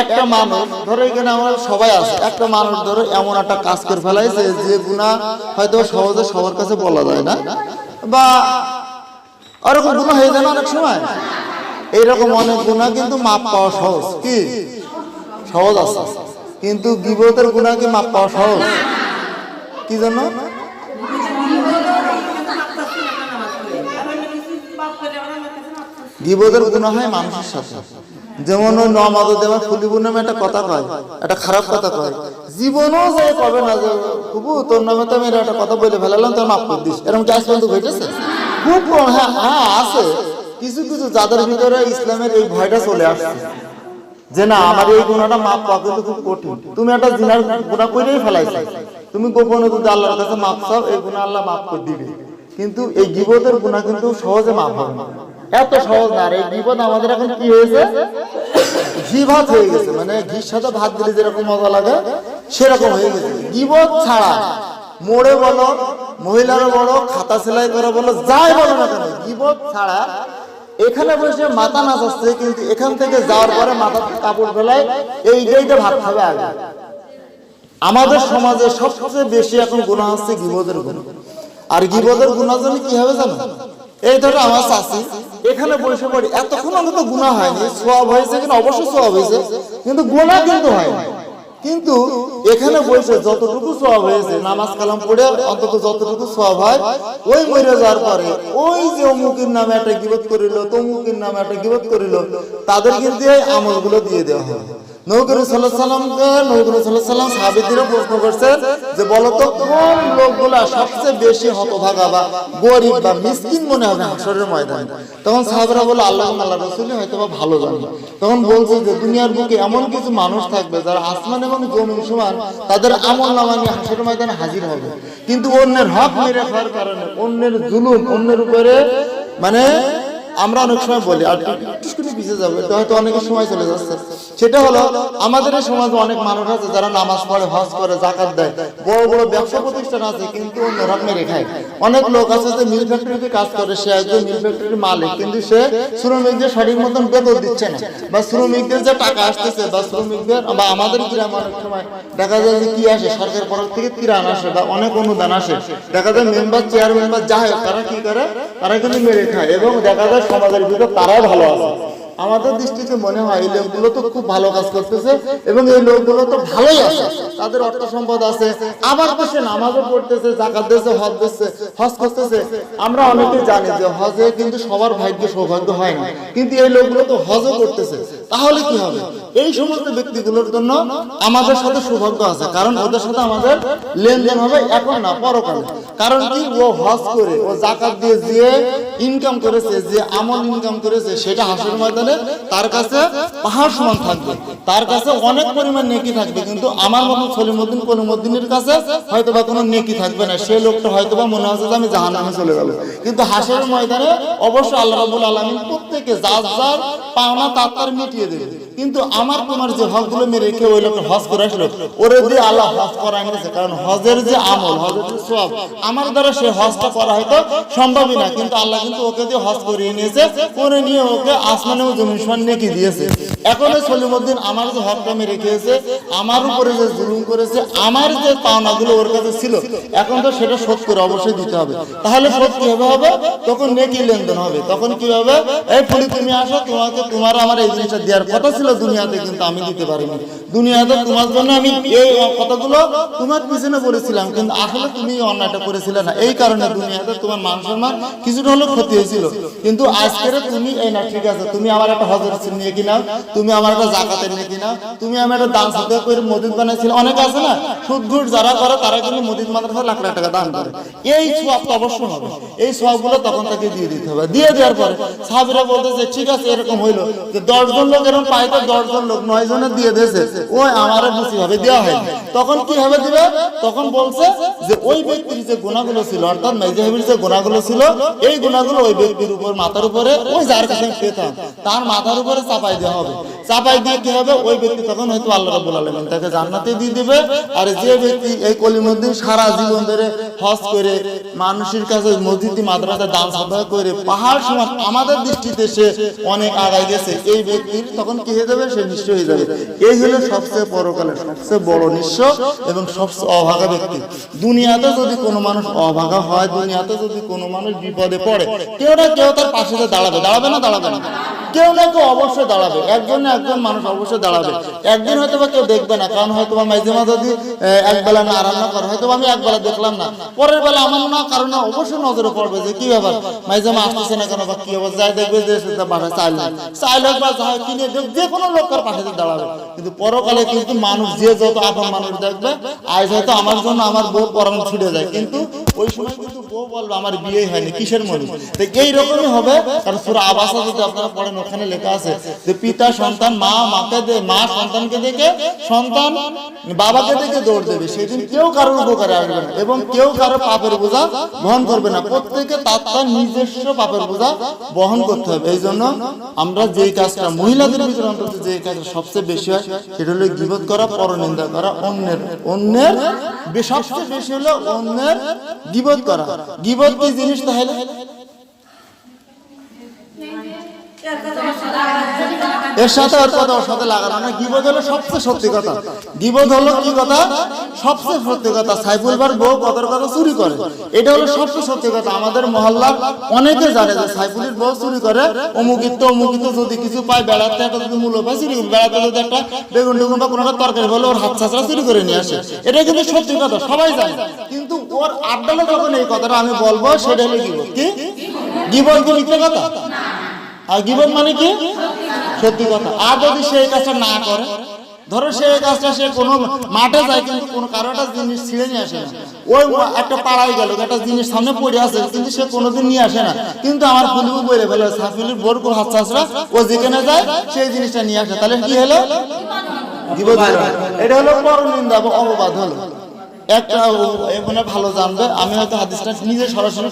একটা মানুষ, ধরো এখানে আমরা সবাই আছে, একটা মানুষ ধরো এমন একটা কাজ করে ফেলাইছে যে গুণা হয়তো সহজে সবার কাছে বলা যায় না। বা ওরকম গুণা হয়ে যায় না অনেক সময়? এইরকম অনেক গুণা কিন্তু মাপ পাওয়া সহজ। কি? সহজ আছে। কিন্তু গিবতের গুণা কি মাপ পাওয়া সহজ? কি জন্য? গিবদের গুণা হয় মানুষের সাথে। যেমন ওই নমাজে দেওয়া ফুলিবুর নামে একটা কথা কয়, একটা খারাপ কথা কয়। জীবনও যে কবে না যে খুবু তোর নামে তো আমি একটা কথা বলে ফেলালাম, তোর মাফ করে দিস। এরকম কি আজ পর্যন্ত ঘটেছে? খুব হ্যাঁ হ্যাঁ আছে। কিছু কিছু যাদের ভিতরে ইসলামের এই ভয়টা চলে আসছে। যে না, আমার এই গুণাটা মাপ পাওয়া কিন্তু খুব কঠিন। তুমি একটা জিনার গুণা করেই ফেলাইছো। তুমি গোপনে যদি আল্লাহর কাছে মাপ চাও, এই গুণা আল্লাহ মাপ করে দিবে। কিন্তু এই গিবতের গুণা কিন্তু সহজে মাপ হবে না। এত সহজ না। এই বিপদ আমাদের এখন কি হয়েছে? ঘি ভাত হয়ে গেছে। মানে ঘির সাথে ভাত দিলে যেরকম মজা লাগে, সেরকম হয়ে গেছে। গিবত ছাড়া মোড়ে বলো মহিলারও বলো, খাতা সেলাই করে বলো, যাই বলো না কেন গিবত ছাড়া এখানে বসে মাথা নাচাচ্ছে, কিন্তু এখান থেকে যাওয়ার পরে মাথা কাপড় ফেলায় এইটাইটা ভাত খাবে আগে। আমাদের সমাজে সবচেয়ে বেশি এখন গুণা হচ্ছে গিবদের গুণা। আর গিবদের গুণা জন্য কি হবে জানো? এই ধরো আমার চাষি এখানে বসে পড়ি এতক্ষণ অন্তত গুণা হয়নি সব হয়েছে কিন্তু অবশ্যই সব হয়েছে, কিন্তু গুণা কিন্তু হয়নি। কিন্তু এখানে বসে যতটুকু সব হয়েছে, নামাজ কালাম পড়ে অন্তত যতটুকু সব হয়, ওই মরে যাওয়ার পরে ওই যে অমুকের নামে একটা গিবত করিল, তমুকের নামে একটা গিবত করিল, তাদের কিন্তু এই আমলগুলো দিয়ে দেওয়া হবে তখন বলছে যে, দুনিয়ার বুকে এমন কিছু মানুষ থাকবে যারা আসমান এবং জমিন সমান তাদের আমল নামা নিয়ে হাসরের ময়দানে হাজির হবে। কিন্তু অন্যের হক মেরে খাওয়ার কারণে, অন্যের জুলুম, অন্যের উপরে মানে আমরা অনেক সময় বলি, আর পিছিয়ে যাবে, তো হয়তো অনেকের সময় চলে যাচ্ছে। সেটা হলো, আমাদের এই সমাজে অনেক মানুষ আছে যারা নামাজ পড়ে, হজ করে, জাকাত দেয়। বড় বড় ব্যবসা প্রতিষ্ঠান আছে, কিন্তু অন্য মেরে খায়। অনেক লোক আছে যে মিল ফ্যাক্টরিতে কাজ করে, সে একজন মিল ফ্যাক্টরির মালিক, কিন্তু সে শ্রমিকদের সঠিক মতন বেতন দিচ্ছে না। বা শ্রমিকদের যে টাকা আসতেছে, বা শ্রমিকদের, বা আমাদের গ্রামে অনেক সময় দেখা যায় যে কি আসে সরকার পক্ষ থেকে ত্রাণ আসে বা অনেক অনুদান আসে। দেখা যায় মেম্বার চেয়ারম্যান বা যাই হোক, তারা কি করে? তারা কিন্তু মেরে খায়। এবং দেখা যায় সমাজের ভিতর তারাই ভালো আছে। আমাদের দৃষ্টিতে মনে হয় এই লোকগুলো তো খুব ভালো কাজ করতেছে এবং এই লোকগুলো তো ভালোই আছে। তাদের অর্থ সম্পদ আছে আবার দেশে নামাজও পড়তেছে জাকাত দিচ্ছে হজ দিচ্ছে হজ করতেছে। আমরা অনেকেই জানি যে হজে কিন্তু সবার ভাগ্য সৌভাগ্য হয় না। কিন্তু এই লোকগুলো তো হজও করতেছে। তাহলে কি হবে? এই সমস্ত ব্যক্তিগুলোর জন্য আমাদের সাথে সৌভাগ্য আছে। কারণ ওদের সাথে আমাদের লেনদেন হবে এখন না, পরকালে। কারণ কি? ও হজ করে, ও জাকাত দিয়ে যে ইনকাম করেছে, যে আমল ইনকাম করেছে, সেটা হাসির ময়দানে তার কাছে পাহাড় সমান থাকবে। তার কাছে অনেক পরিমাণ নেকি থাকবে, কিন্তু আমার মতন সলিমুদ্দিন কলিমুদ্দিনের কাছে হয়তো বা কোনো নেকি থাকবে না। সেই লোকটা হয়তো বা মনে হচ্ছে যে আমি জাহান নামে চলে গেল। কিন্তু হাসির ময়দানে অবশ্যই আল্লাহ রাবুল আলমিন প্রত্যেকে যার যার পাওনা তার তার মিটিয়ে দেবে কিন্তু আমার তোমার যে হজগুলো মেরে রেখে ওই লোকের হজ করে আসলো, ওরে দিয়ে আল্লাহ হজ করা নিয়েছে কারণ হজের যে আমল, হজের যে সব আমার দ্বারা সে হজটা করা হয়তো সম্ভবই না, কিন্তু আল্লাহ কিন্তু ওকে দিয়ে হজ করিয়ে নিয়েছে করে নিয়ে ওকে আসমানে ও জমিন সমান নেকি দিয়েছে। এখন ওই সলিমুদ্দিন আমার যে হকটা মেরে খেয়েছে, আমার উপরে যে জুলুম করেছে, আমার যে পাওনাগুলো ওর কাছে ছিল, এখন তো সেটা শোধ করে অবশ্যই দিতে হবে। তাহলে শোধ কীভাবে হবে? তখন নেকি লেনদেন হবে। তখন কি হবে? এই ফুলি, তুমি আসো, তোমাকে, তোমার আমার এই জিনিসটা দেওয়ার কথা ছিল দুনিয়াতে কিন্তু আমি দিতে পারিনি। দুনিয়াতে তোমার জন্য আমি এই কথাগুলো তোমার পিছনে বলেছিলাম কিন্তু আসলে তুমি অন্যায়টা করেছিলে না। এই কারণে দুনিয়াতে তোমার মান সম্মান কিছুটা হলেও ক্ষতি হয়েছিল। কিন্তু আজকের তুমি এই না, ঠিক আছে, তুমি আমার একটা হজর নিয়ে কিনাও তুমি আমার একটা জাকাতের নিয়ে কিনাও তুমি আমার একটা দান সাথে করে মসজিদ বানাইছিলে। অনেক আছে না, সুদ ঘুষ যারা করে, তারা কিন্তু মসজিদ মাদ্রাসা লাখ লাখ টাকা দান করে। এই সব তো অবশ্যই হবে। এই সবগুলো তখন তাকে দিয়ে দিতে হবে। দিয়ে দেওয়ার পরে সাহাবিরা বলতেছে, ঠিক আছে, এরকম হইল যে দশজন লোক এরকম পাইতো দশজন লোক নয় জনে দিয়ে দিয়েছে। ওই আমারও বুঝি হবে দেওয়া হয় তখন কি হবে দিবে? তখন বলছে যে, ওই ব্যক্তির যে গুণাগুলো ছিল, অর্থাৎ মেজাহিবির যে গুণাগুলো ছিল, এই গুণাগুলো ওই ব্যক্তির উপর, মাথার উপরে, ওই যার কাছে পেতাম, তার মাথার উপরে চাপাই দেওয়া হবে। চাপাই দিয়ে কি হবে? ওই ব্যক্তি তখন হয়তো আল্লাহ রাব্বুল আলামিন তাকে জান্নাতে দিয়ে দিবে। আর যে ব্যক্তি এই কলিমুদ্দিন সারা জীবন ধরে হজ করে, মানুষের কাছে মসজিদ মাদ্রাসা দান সাদা করে, পাহাড় সমান আমাদের দৃষ্টিতে সে অনেক আগায় গেছে, এই ব্যক্তির তখন কি হয়ে যাবে? সে নিশ্চয় হয়ে যাবে। এই হলো সবচেয়ে পরকালের সবচেয়ে বড় নিঃস্ব এবং সবচেয়ে অভাগা ব্যক্তি। দুনিয়াতে যদি কোনো মানুষ অভাগা হয়, দুনিয়াতে যদি কোনো মানুষ বিপদে পড়ে, কেউ না কেউ তার পাশে দাঁড়াবে। দাঁড়াবে না দাঁড়াবে না। কেউ না কেউ অবশ্যই দাঁড়াবে। একজন না একজন মানুষ অবশ্যই দাঁড়াবে। একদিন হয়তো বা কেউ দেখবে না, কারণ হয়তো বা মাঝে মাঝে যদি একবেলা না রান্না করে হয়তো আমি একবেলা দেখলাম না। পরের বেলা আমার না কারণ অবশ্যই নজরে পড়বে যে কি ব্যাপার? মাঝে মা আসতেছে না কেন বা কি অবস্থা? যাই দেখবে যে সেটা বাসায় চাইল চাইল বা যা কিনে যে কোনো লোকের পাশে দাঁড়াবে। কিন্তু পরকালে কিন্তু মানুষ, যে যত আপন মানুষ দেখবে আজ হয়তো আমার জন্য আমার বউ পরামর্শ ছুটে যায়। কিন্তু ওই সময় কিন্তু বউ বলবে, আমার বিয়ে হয়নি, কিসের মনে তো এইরকমই হবে। কারণ পুরো আবাসা যদি আপনারা পড়েন ওখানে লেখা আছে যে পিতা সন্তান, মা, মাকে মা সন্তানকে দেখে সন্তান বাবাকে দেখে দৌড় দেবে। সেদিন কেউ কারোর উপকারে আসবে না এবং কেউ কারও পাপের বোঝা বহন করবে না। প্রত্যেকে তার তার নিজস্ব পাপের বোঝা বহন করতে হবে। এই জন্য আমরা যেই কাজটা মহিলাদের ভিতরে অন্তত যে কাজটা সবচেয়ে বেশি হয়, সেটা হলো গিবত করা, পরনিন্দা করা, অন্যের অন্যের সবচেয়ে বেশি হলো অন্যের গিবত করা। গিবত কি জিনিস তাহলে? এর সাথে ওর কথা ওর সাথে লাগানো না। গিবত হলো সবচেয়ে সত্যি কথা। গিবত হলো কি কথা? সবচেয়ে সত্যি কথা, সাইফুল ভার বউ কতর কথা চুরি করে। এটা হলো সবচেয়ে সত্যি কথা। আমাদের অনেকে জানে যে সাইফুলের বউ চুরি করে। অমুকিত অমুকিত যদি কিছু পায় বেড়াতে, একটা যদি মূল্য পায় চুরি বেড়াতে যদি একটা বেগুন টেগুন বা কোনো একটা তরকারি ওর হাত চুরি করে নিয়ে আসে। এটা কিন্তু সত্যি কথা, সবাই জানে। কিন্তু ওর আড্ডালে যখন এই কথাটা আমি বলব, সেটা হলো গিবত। কি? গিবত কি মিথ্যে কথা? আর গিবত মানে কি? সত্যি কথা আর যদি সেই কাজটা না করে ধরো সেই কাজটা সে কোনো মাঠে যায় কিন্তু কোনো কারও একটা জিনিস ছিঁড়ে নিয়ে আসে না। ওই একটা পাড়ায় গেল একটা জিনিস সামনে পড়ে আছে কিন্তু সে কোনোদিন নিয়ে আসে না। কিন্তু আমার ফুলবু বলে ফেলে সাফিলির বোর কোন হাত চাষরা ও যেখানে যায় সেই জিনিসটা নিয়ে আসে। তাহলে কি হলো। এটা হলো পরনিন্দা বা অপবাদ হলো। আমি হয়তো সরাসরি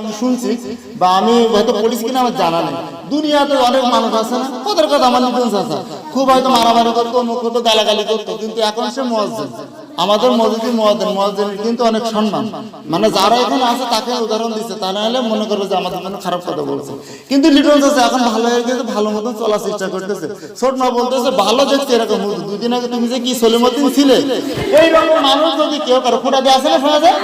আমি শুনছি বা আমি হয়তো পড়িস আমার জানা নেই। দুনিয়াতে অনেক মানুষ আছে না, ওদের আছে খুব হয়তো মারামারি করতো মুখ করতো, গালাগালি করতো, কিন্তু এখন সে মসজিদ। আমাদের মসজিদে মহাদেন মহাদেনের কিন্তু অনেক সম্মান। মানে যারা এখানে আছে তাকে উদাহরণ দিচ্ছে তা নাহলে মনে করবে যে আমাদের জন্য খারাপ কথা বলছে। কিন্তু লিটন আছে এখন ভালো হয়ে গেছে, ভালো মতন চলার চেষ্টা করতেছে। ছোট মা বলতেছে, ভালো দেখছে এরকম। দুদিন আগে তুমি যে কি সলিমদ্দিন ছিলে, এইরকম মানুষ যদি কেউ কারও ফোটা দিয়ে আসে না শোনা যায়?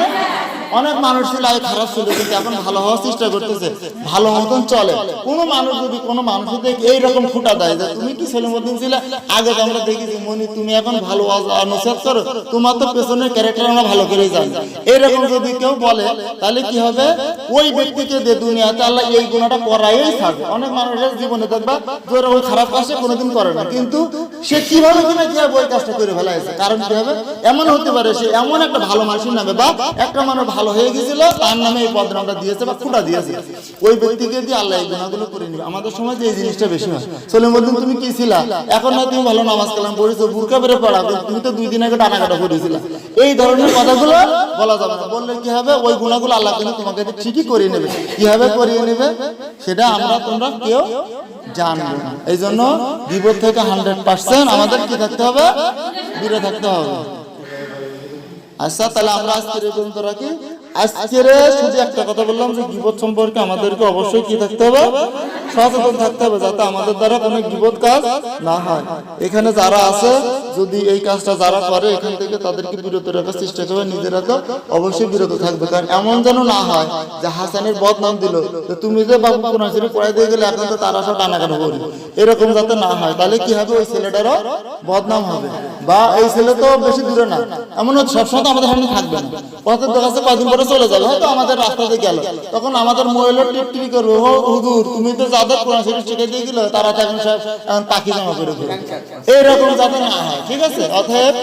অনেক মানুষ ছিল আগে খারাপ ছিল, কিন্তু এখন ভালো হওয়ার চেষ্টা করতেছে, ভালো মতন চলে। কোনো মানুষ যদি কোনো মানুষ এইরকম ফুটা দেয় যে, তুমি কি সলিমদ্দিন ছিলে? আগে তো আমরা দেখেছি, মনি, তুমি এখন ভালো অনুসাদ করো। তোমার তো পেছনের ক্যারেক্টার আমরা ভালো করে জানি। এইরকম যদি কেউ বলে, তাহলে কি হবে? ওই ব্যক্তিকে যে দুনিয়াতে, আল্লাহ এই গুণাটা করাই থাকবে অনেক মানুষের জীবনে দেখবা ওরা ওই খারাপ কাজটা কোনোদিন করে না। কিন্তু সে কীভাবে কিনা কীভাবে ওই কাজটা করে ফেলাইছে? কারণ কি হবে? এমন হতে পারে, সে এমন একটা ভালো মানুষের নামে বা একটা মানুষ ভালো হয়ে গেছিল তার নামে এই বদনামটা দিয়েছে বা ফুটা দিয়েছে। ওই ব্যক্তিকে দিয়ে আল্লাহ এই গুণাগুলো করে নিবে। আমাদের সময় যে এই জিনিসটা বেশি হয়। সলিমুদ্দিন, তুমি কি ছিলা? এখন না তুমি ভালো নামাজ কালাম পড়েছো, বুরকা বেড়ে পড়া। তুমি তো দুই দিন আগে টানা কাটা পড়েছিলা এই ধরনের কথাগুলো বলা যাবে না। বললে কি হবে? ওই গুণাগুলো আল্লাহ কিন্তু তোমাকে ঠিকই করিয়ে নেবে। কীভাবে করিয়ে নেবে? সেটা আমরা তোমরা কেউ জানব না। এই জন্য বিপদ থেকে হান্ড্রেড পার্সেন্ট আমাদের কি থাকতে হবে? দূরে থাকতে হবে। আচ্ছা তাহলে আমরা আজকের এই পর্যন্ত রাখি। আজকের শুধু একটা কথা বললাম যে বিপদ সম্পর্কে আমাদেরকে অবশ্যই কি থাকতে হবে? সচেতন থাকতে হবে যাতে আমাদের দ্বারা কোনো বিপদ কাজ না হয়। এখানে যারা আছে, যদি এই কাজটা যারা করে, এখান থেকে তাদেরকে বিরত রাখার চেষ্টা করবে, নিজেরা তো অবশ্যই বিরত থাকবে। কারণ এমন যেন না হয় যে হাসানের বদনাম দিল, যে তুমি যে বাবু কোন পড়াই দিয়ে গেলে, এখন তো তারা সব টানাকাটা করি। এরকম যাতে না হয়, তাহলে কি হবে? ওই ছেলেটারও বদনাম হবে। বা এই ছেলে তো বেশি দূরে না। এমন সবসময় তো আমাদের সামনে থাকবে না। পথের কাছে কয়দিন পরে চলে যাবে। হয়তো আমাদের রাস্তাতে গেল। তখন আমাদের মহিলা টিপটিপি করবে, ও হুজুর, তুমি তো কোরআন শরীফ দিয়ে গেলে তারা তো এখন সব, এখন পাখি জমা করে এইরকম যাতে না হয়, ঠিক আছে? অতএব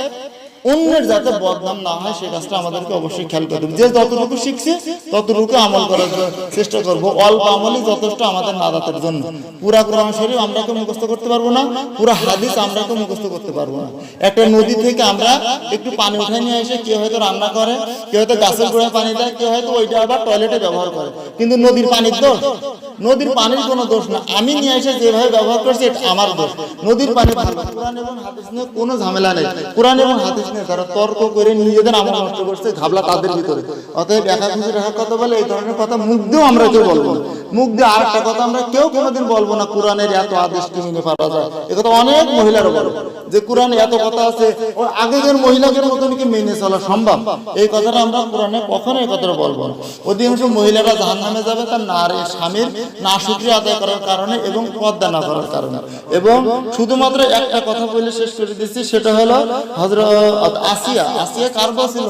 অন্যের যাতে বদনাম না হয়, সেই কাজটা আমাদেরকে অবশ্যই খেয়াল যে যতটুকু শিখছি, ততটুকু আমল করার চেষ্টা করব। অল্প আমলই যথেষ্ট আমাদের নাদাতের জন্য। পুরা কোরআন শরীফ আমরা কেউ মুখস্থ করতে পারব না, পুরা হাদিস আমরা কেউ মুখস্থ করতে পারব না। একটা নদী থেকে আমরা একটু পানি উঠাই নিয়ে এসে কেউ হয়তো রান্না করে, কেউ হয়তো গাছের গোড়ায় পানি দেয়, কেউ হয়তো ওইটা আবার টয়লেটে ব্যবহার করে। কিন্তু নদীর পানির দোষ নদীর পানির কোনো দোষ না। আমি নিয়ে এসে যেভাবে ব্যবহার করছি, এটা আমার দোষ। নদীর পানি কোরআন এবং হাদিস নিয়ে কোনো ঝামেলা নেই। কোরআন এবং হাদিস নিয়ে তারা তর্ক করে নিজেদের আমল নষ্ট করছে ঘাবলা তাদের ভিতরে। অতএব একা খুশি রাখার কথা বলে এই ধরনের কথা মুখ দিয়েও আমরা কেউ বলব মুখ দিয়ে আর একটা কথা আমরা কেউ কোনোদিন বলব না, কোরআনের এত আদেশ কি মেনে পারা যায়? কথা অনেক মহিলারও বলব যে কোরআনে এত কথা আছে, ও আগেকার মহিলাদের মতন কি মেনে চলা সম্ভব? এই কথাটা আমরা কোরআনে কখনো এই কথাটা বলব না। অধিকাংশ মহিলারা জাহান নামে যাবে, তার নারী, স্বামীর না শুক্রিয়া আদায় করার কারণে এবং পদ্মা না করার কারণে। এবং শুধুমাত্র একটা কথা বলে শেষ করে দিচ্ছি, সেটা হলো হজরত আসিয়া। আসিয়া কার ছিল।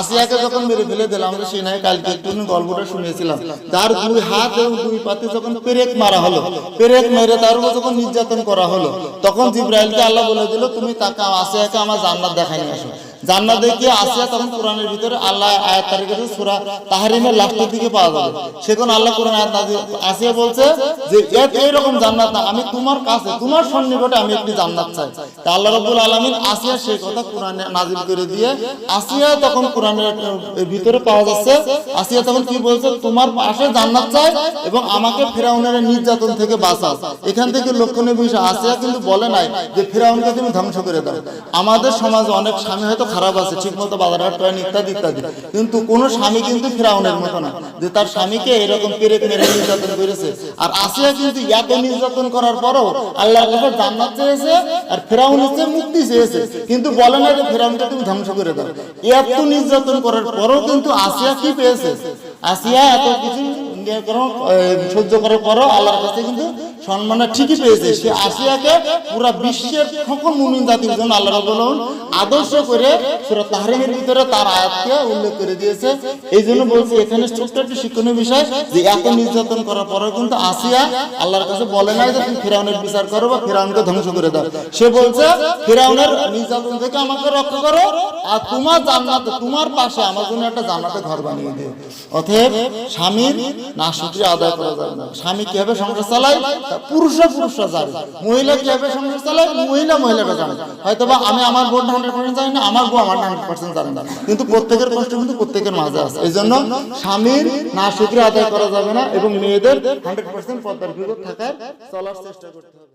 আসিয়াকে যখন মেরে ফেলে দিলাম, আমরা সিনাই কালকে একটু গল্পটা শুনেছিলাম। তার দুই হাত এবং দুই পাতে যখন পেরেক মারা হলো, পেরেক মেরে তার উপর যখন নির্যাতন করা হলো, তখন জিব্রাইলকে আল্লাহ বলে দিল, তুমি তাকে আসিয়াকে আমার জান্নাত দেখাই নিয়ে আসো। জান্নাত দেখিয়ে আসিয়া তখন কোরআনের ভিতরে আল্লাহ আয়াত তারিখে সূরা তাহরিমের লাস্টের দিকে পাওয়া যাবে? সেখানে আল্লাহ কোরআন আয়াত আসিয়া বলছে যে এর এইরকম জান্নাত না, আমি তোমার কাছে, তোমার সন্নিকটে আমি একটি জান্নাত চাই। তা আল্লাহ রাব্বুল আলামিন আসিয়া সেই কথা কোরআনে নাজিল করে দিয়ে আসিয়া তখন কোরআনের ভিতরে পাওয়া যাচ্ছে। আসিয়া তখন কি বলছে, তোমার পাশে জান্নাত চাই এবং আমাকে ফেরাউনের নির্যাতন থেকে বাঁচাও। এখান থেকে লক্ষণীয় বিষয়, আসিয়া কিন্তু বলে নাই যে, ফেরাউনকে তুমি ধ্বংস করে দাও। আমাদের সমাজে অনেক স্বামী হয়তো খারাপ আছে ঠিক মতো বাজার হাট করেন ইত্যাদি ইত্যাদি। কিন্তু কোন স্বামী কিন্তু ফেরাউনের মতো না। যে তার স্বামীকে এরকম পেরেক মেরে নির্যাতন করেছে। আর আসিয়া কিন্তু এত নির্যাতন করার পরও আল্লাহর কাছে জান্নাত চেয়েছে আর ফেরাউন হচ্ছে মুক্তি চেয়েছে। কিন্তু বলে না যে ফেরাউনকে তুমি ধ্বংস করে দাও। এত নির্যাতন করার পরও কিন্তু আসিয়া কি পেয়েছে? আসিয়া এত কিছু করো, সহ্য করার পরও আল্লাহর কাছে কিন্তু সম্মান ঠিকই পেয়েছে। সে আসিয়াকে পুরা বিশ্বের সকল মুমিন জাতির জন্য আল্লাহ আদর্শ করে সূরা তাহরিমের ভিতরে তার আয়াতকে উল্লেখ করে দিয়েছে। এই জন্য বলছি এখানে ছোট্ট একটি শিক্ষণীয় বিষয় যে এত নির্যাতন করার পরেও কিন্তু আসিয়া আল্লাহর কাছে বলে নাই যে তুমি ফেরাউনের বিচার করো বা ফেরাউনকে ধ্বংস করে দাও। সে বলছে ফেরাউনের নির্যাতন থেকে আমাকে রক্ষা করো আর তোমার জান্নাতে তোমার পাশে আমার জন্য একটা জান্নাতে ঘর বানিয়ে দিও। অতএব স্বামীর না শুক্রিয়া আদায় করা যাবে না। স্বামী কীভাবে সংসার চালায়? পুরুষরা পুরুষরা জানে। মহিলা কীভাবে সংসার চালায়? মহিলা মহিলাটা জানে। হয়তো বা আমি আমার বোন হান্ড্রেড পার্সেন্ট জানি না, আমার বউ আমার হান্ড্রেড পার্সেন্ট জানে না। কিন্তু প্রত্যেকের কষ্ট কিন্তু প্রত্যেকের মাঝে আছে। এই জন্য স্বামীর না শুক্রিয়া আদায় করা যাবে না এবং মেয়েদের হান্ড্রেড পার্সেন্ট পদ্মার বিরোধ থাকার চলার চেষ্টা করতে হবে।